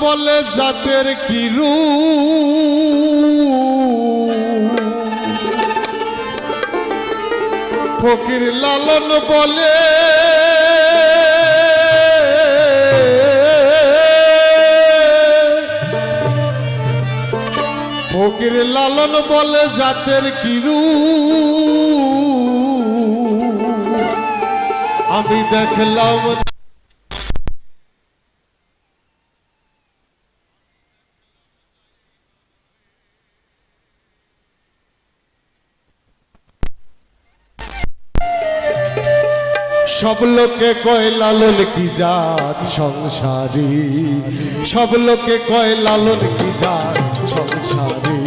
বলে জাতের কিরু ফকির লালন বলে ফকির লালন বলে জাতের কিরু আমি দেখলাম সব লোকে কয়, লালন কি জাত সংসারী? সব লোকে কয়, লালন কি জাত সংসারী?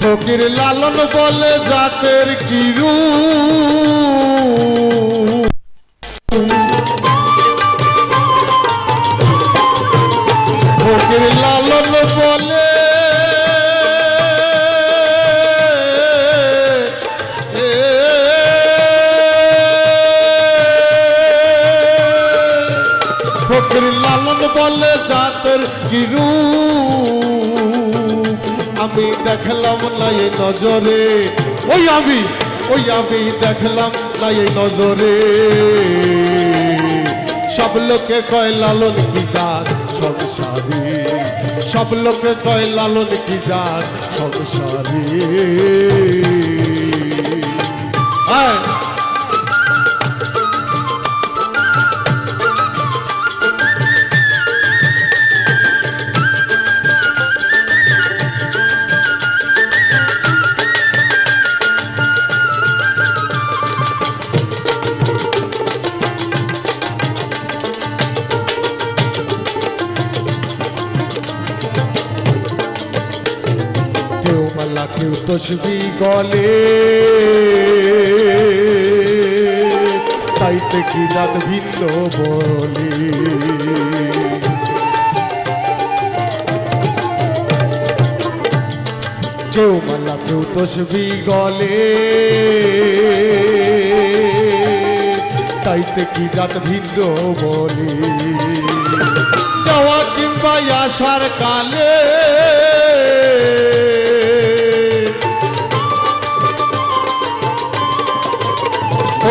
ফকির লালন বলে জাতের কি ফকির কিরু আমি দেখলাম না এই নজরে। ওই আমি ওই আমি দেখলাম না এই নজরে। সব লোকে কয়, লালন কি জাত সংসারী? সব লোকে কয়, লালন কি জাত সংসারী? আয় কেউ তসবি গলে। তাইতে কি জাত ভিন্ন বলি? কেউ মালা, কেউ তসবি গলে। তাইতে কি জাত ভিন্ন বলি? যাওয়া কিংবা আসার কালে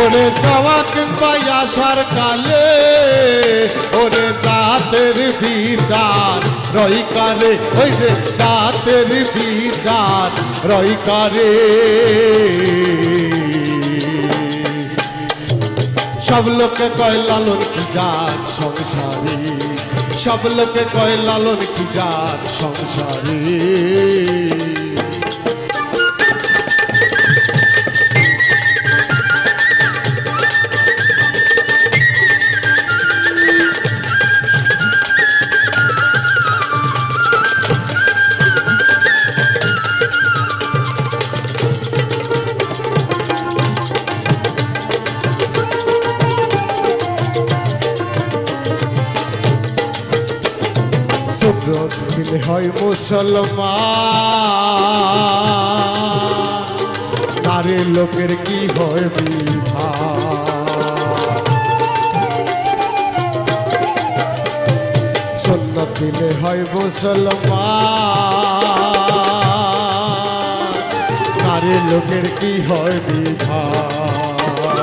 ওরে যাওয়া কিংবা আসার কালে, ওরে জাতের বিচার রইকারে ওই রে জাতের বিচার রইকারে সব লোকে কয়, লালন কি জাত সংসারী? সব লোকে কয়, লালন কি জাত সংসারী? সুব্রত দিলে হয় মুসলমান নারী লোকের কি হয় বিধান সন্ন্যত দিলে হয় মুসলমান নারী লোকের কি হয় বিধান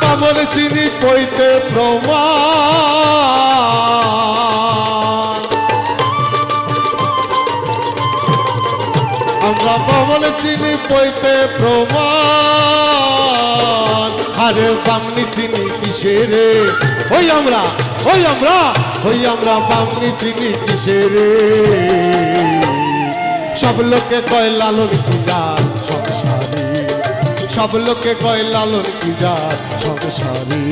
বামন চিনি পইতে প্রমাণ আমরা চিনি পইতে প্রমাণ। আরে বামনি চিনি কিসেরে ওই আমরা ওই আমরা ওই আমরা বামনি চিনি কিসেরে সব লোকে কয় লালন কি যার সংসারী? সব লোকে কয় লালন কি যার সংসারী?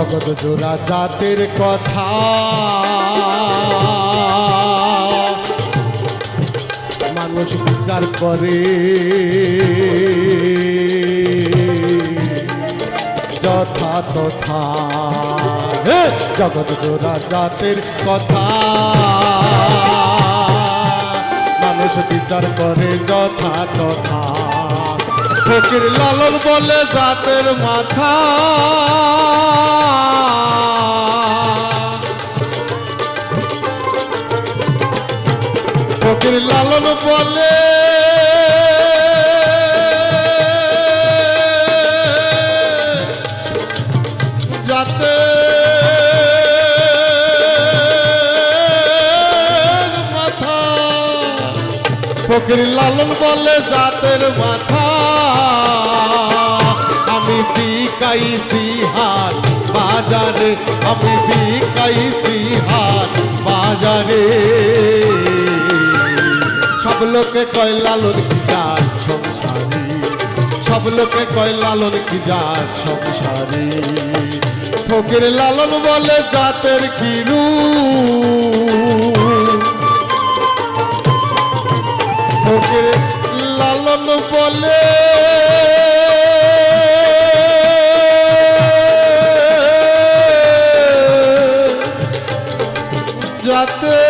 জগৎ জোড়া জাতের কথা। মানুষ বিচার করে। যথা তথা। হে, জগৎ জোড়া জাতের কথা। মানুষ বিচার করে যথা তথা। ফকির লালন বলে জাতের মাথা। ফকির লালন বলে। যাতে মাথা ফকির লালন বলে, জাতের মাথা। আমি বিকাইছি হাত বাজারে, আমি বিকাইছি হাত বাজারে। সব লোকে কয়, লালন কি যার সংসারী? সব লোকে কয়, লালন কি যার সংসারী? ফকির লালন বলে, জাতের কি ফকির লালন বলে যাতে